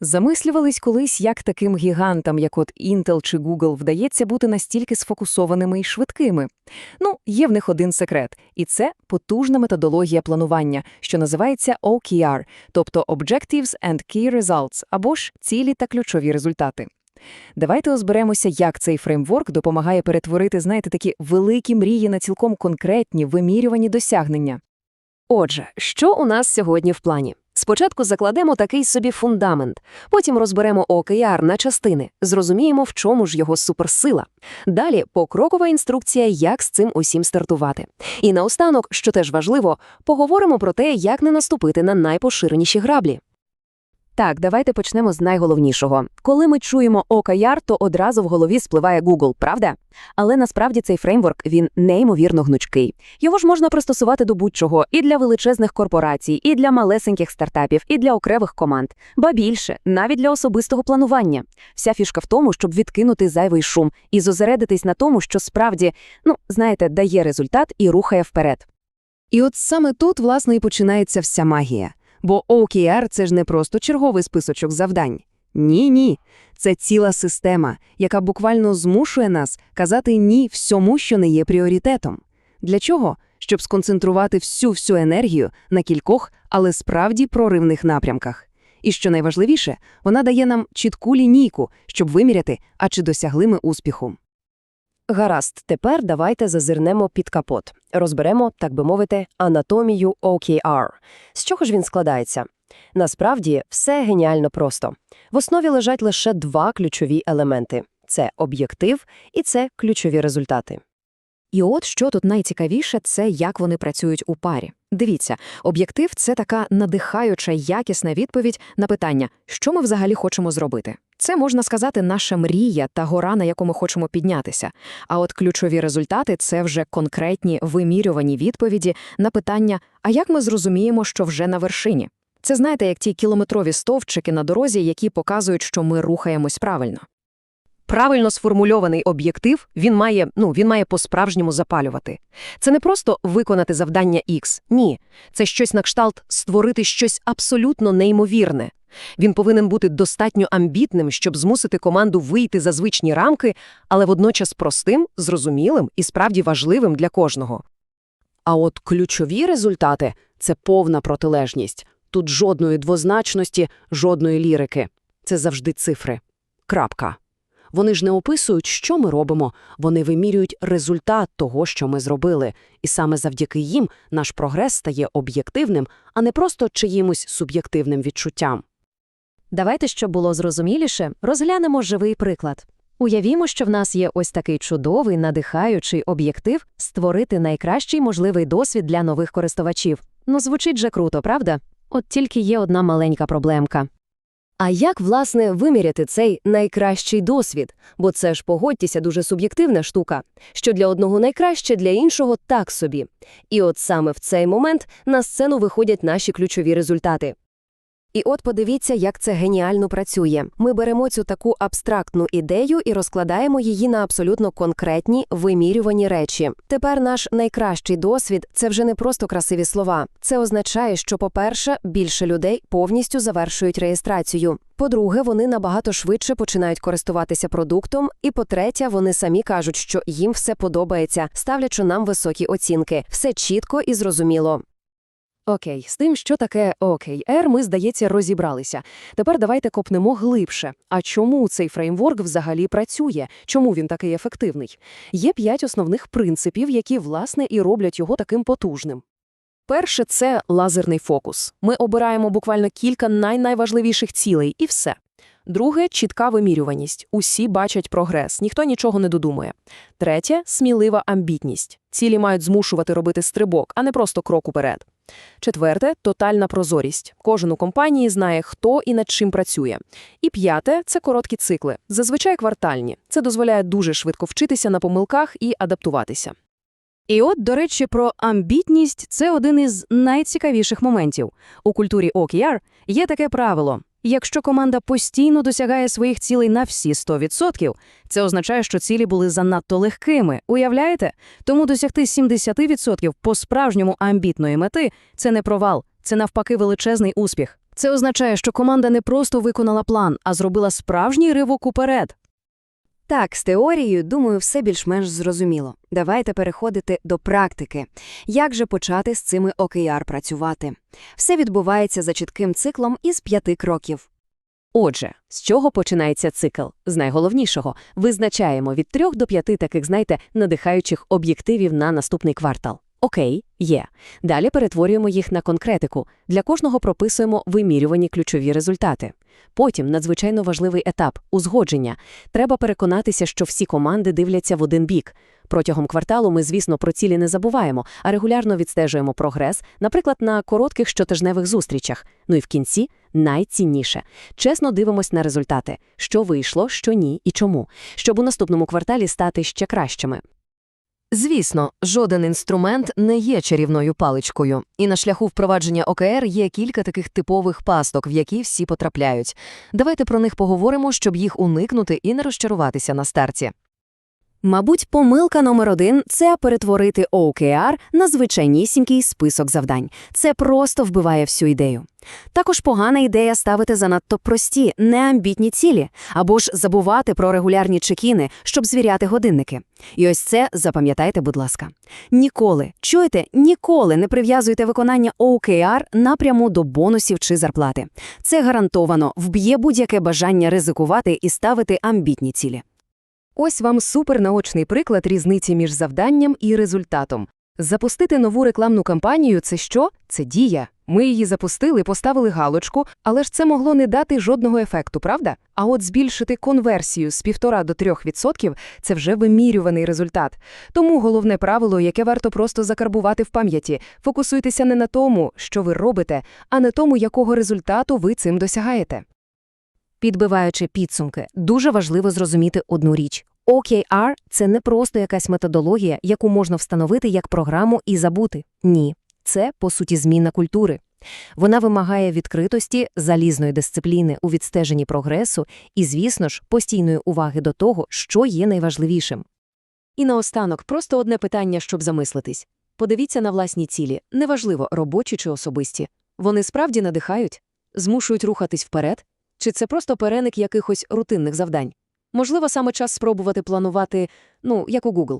Замислювались колись, як таким гігантам, як от Intel чи Google, вдається бути настільки сфокусованими і швидкими. Ну, є в них один секрет, і це потужна методологія планування, що називається OKR, тобто Objectives and Key Results, або ж цілі та ключові результати. Давайте озберемося, як цей фреймворк допомагає перетворити, знаєте, такі великі мрії на цілком конкретні, вимірювані досягнення. Отже, що у нас сьогодні в плані? Спочатку закладемо такий собі фундамент, потім розберемо OKR на частини, зрозуміємо, в чому ж його суперсила. Далі покрокова інструкція, як з цим усім стартувати. І наостанок, що теж важливо, поговоримо про те, як не наступити на найпоширеніші граблі. Так, давайте почнемо з найголовнішого. Коли ми чуємо OKR, то одразу в голові спливає Google, правда? Але насправді цей фреймворк він неймовірно гнучкий. Його ж можна пристосувати до будь-чого і для величезних корпорацій, і для малесеньких стартапів, і для окремих команд. Ба більше, навіть для особистого планування. Вся фішка в тому, щоб відкинути зайвий шум і зосередитись на тому, що справді, ну, знаєте, дає результат і рухає вперед. І от саме тут, власне, і починається вся магія. Бо OKR – це ж не просто черговий списочок завдань. Ні-ні. Це ціла система, яка буквально змушує нас казати «ні» всьому, що не є пріоритетом. Для чого? Щоб сконцентрувати всю-всю енергію на кількох, але справді проривних напрямках. І що найважливіше, вона дає нам чітку лінійку, щоб виміряти, а чи досягли ми успіху. Гаразд, тепер давайте зазирнемо під капот. Розберемо, так би мовити, анатомію OKR. З чого ж він складається? Насправді, все геніально просто. В основі лежать лише два ключові елементи – це об'єктив і це ключові результати. І от що тут найцікавіше, це як вони працюють у парі. Дивіться, об'єктив – це така надихаюча, якісна відповідь на питання, що ми взагалі хочемо зробити. Це, можна сказати, наша мрія та гора, на яку ми хочемо піднятися. А от ключові результати – це вже конкретні вимірювані відповіді на питання, а як ми зрозуміємо, що вже на вершині? Це, знаєте, як ті кілометрові стовпчики на дорозі, які показують, що ми рухаємось правильно. Правильно сформульований об'єктив, він має, ну, він має по-справжньому запалювати. Це не просто виконати завдання X. Ні. Це щось на кшталт створити щось абсолютно неймовірне. Він повинен бути достатньо амбітним, щоб змусити команду вийти за звичні рамки, але водночас простим, зрозумілим і справді важливим для кожного. А от ключові результати – це повна протилежність. Тут жодної двозначності, жодної лірики. Це завжди цифри. Крапка. Вони ж не описують, що ми робимо, вони вимірюють результат того, що ми зробили, і саме завдяки їм наш прогрес стає об'єктивним, а не просто чиїмось суб'єктивним відчуттям. Давайте, щоб було зрозуміліше, розглянемо живий приклад. Уявімо, що в нас є ось такий чудовий, надихаючий об'єктив створити найкращий можливий досвід для нових користувачів. Ну, звучить же круто, правда? От тільки є одна маленька проблемка. А як, власне, виміряти цей найкращий досвід? Бо це ж, погодьтеся, дуже суб'єктивна штука, що для одного найкраще, для іншого так собі. І от саме в цей момент на сцену виходять наші ключові результати. І от подивіться, як це геніально працює. Ми беремо цю таку абстрактну ідею і розкладаємо її на абсолютно конкретні вимірювані речі. Тепер наш найкращий досвід це вже не просто красиві слова. Це означає, що, по-перше, більше людей повністю завершують реєстрацію. По-друге, вони набагато швидше починають користуватися продуктом. І по-третє, вони самі кажуть, що їм все подобається, ставлячи нам високі оцінки. Все чітко і зрозуміло. Окей, з тим, що таке OKR, ми, здається, розібралися. Тепер давайте копнемо глибше. А чому цей фреймворк взагалі працює? Чому він такий ефективний? Є п'ять основних принципів, які, власне, і роблять його таким потужним. Перше – це лазерний фокус. Ми обираємо буквально кілька най-найважливіших цілей, і все. Друге – чітка вимірюваність. Усі бачать прогрес, ніхто нічого не додумує. Третє – смілива амбітність. Цілі мають змушувати робити стрибок, а не просто крок уперед. Четверте тотальна прозорість. Кожен у компанії знає, хто і над чим працює. І п'яте це короткі цикли, зазвичай квартальні. Це дозволяє дуже швидко вчитися на помилках і адаптуватися. І от, до речі, про амбітність це один із найцікавіших моментів. У культурі OKR є таке правило. Якщо команда постійно досягає своїх цілей на всі 100%, це означає, що цілі були занадто легкими. Уявляєте? Тому досягти 70% по справжньому амбітної мети це не провал, це навпаки величезний успіх. Це означає, що команда не просто виконала план, а зробила справжній ривок уперед. Так, з теорією, думаю, все більш-менш зрозуміло. Давайте переходити до практики. Як же почати з цими OKR працювати? Все відбувається за чітким циклом із п'яти кроків. Отже, з чого починається цикл? З найголовнішого – визначаємо від трьох до п'яти таких, знаєте, надихаючих об'єктивів на наступний квартал. Окей, є. Далі перетворюємо їх на конкретику. Для кожного прописуємо вимірювані ключові результати. Потім надзвичайно важливий етап – узгодження. Треба переконатися, що всі команди дивляться в один бік. Протягом кварталу ми, звісно, про цілі не забуваємо, а регулярно відстежуємо прогрес, наприклад, на коротких щотижневих зустрічах. Ну і в кінці – найцінніше. Чесно дивимось на результати. Що вийшло, що ні і чому. Щоб у наступному кварталі стати ще кращими. Звісно, жоден інструмент не є чарівною паличкою, і на шляху впровадження ОКР є кілька таких типових пасток, в які всі потрапляють. Давайте про них поговоримо, щоб їх уникнути і не розчаруватися на старті. Мабуть, помилка номер один – це перетворити OKR на звичайнісінький список завдань. Це просто вбиває всю ідею. Також погана ідея ставити занадто прості, неамбітні цілі, або ж забувати про регулярні чекіни, щоб звіряти годинники. І ось це запам'ятайте, будь ласка. Ніколи, чуєте, ніколи не прив'язуйте виконання OKR напряму до бонусів чи зарплати. Це гарантовано вб'є будь-яке бажання ризикувати і ставити амбітні цілі. Ось вам супернаочний приклад різниці між завданням і результатом. Запустити нову рекламну кампанію – це що? Це дія. Ми її запустили, поставили галочку, але ж це могло не дати жодного ефекту, правда? А от збільшити конверсію з 1,5 до 3% – це вже вимірюваний результат. Тому головне правило, яке варто просто закарбувати в пам'яті – фокусуйтеся не на тому, що ви робите, а на тому, якого результату ви цим досягаєте. Підбиваючи підсумки, дуже важливо зрозуміти одну річ. OKR – це не просто якась методологія, яку можна встановити як програму і забути. Ні, це, по суті, зміна культури. Вона вимагає відкритості, залізної дисципліни у відстеженні прогресу і, звісно ж, постійної уваги до того, що є найважливішим. І наостанок просто одне питання, щоб замислитись. Подивіться на власні цілі, неважливо, робочі чи особисті. Вони справді надихають? Змушують рухатись вперед? Чи це просто переник якихось рутинних завдань? Можливо, саме час спробувати планувати, ну, як у Google.